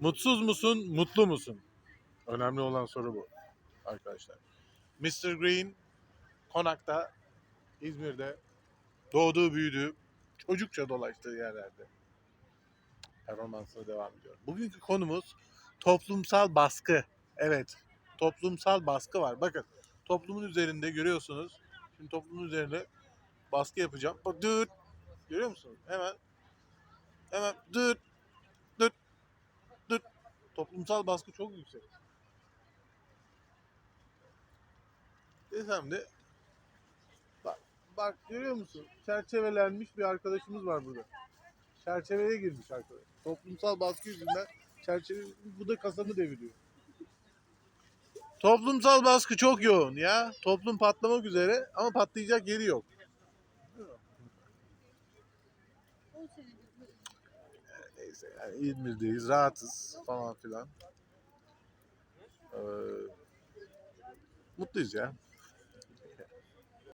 Mutsuz musun, mutlu musun? Önemli olan soru bu arkadaşlar. Mr. Green Konak'ta, İzmir'de doğduğu, büyüdüğü, çocukça dolaştığı yerlerde performansına devam ediyor. Bugünkü konumuz toplumsal baskı. Evet, toplumsal baskı var. Bakın, toplumun üzerinde görüyorsunuz. Şimdi toplumun üzerinde baskı yapacağım. Bak, dur. Görüyor musunuz? Hemen hemen dur. Toplumsal baskı çok yüksek. Desem de bak, bak görüyor musun? Çerçevelenmiş bir arkadaşımız var burada. Çerçeveye girmiş arkadaş. Toplumsal baskı yüzünden çerçeve bu da kasamı deviriyor. Toplumsal baskı çok yoğun ya. Toplum patlamak üzere ama patlayacak yeri yok. Neyse yani İzmir'deyiz, rahatız falan filan. Ee, mutluyuz ya.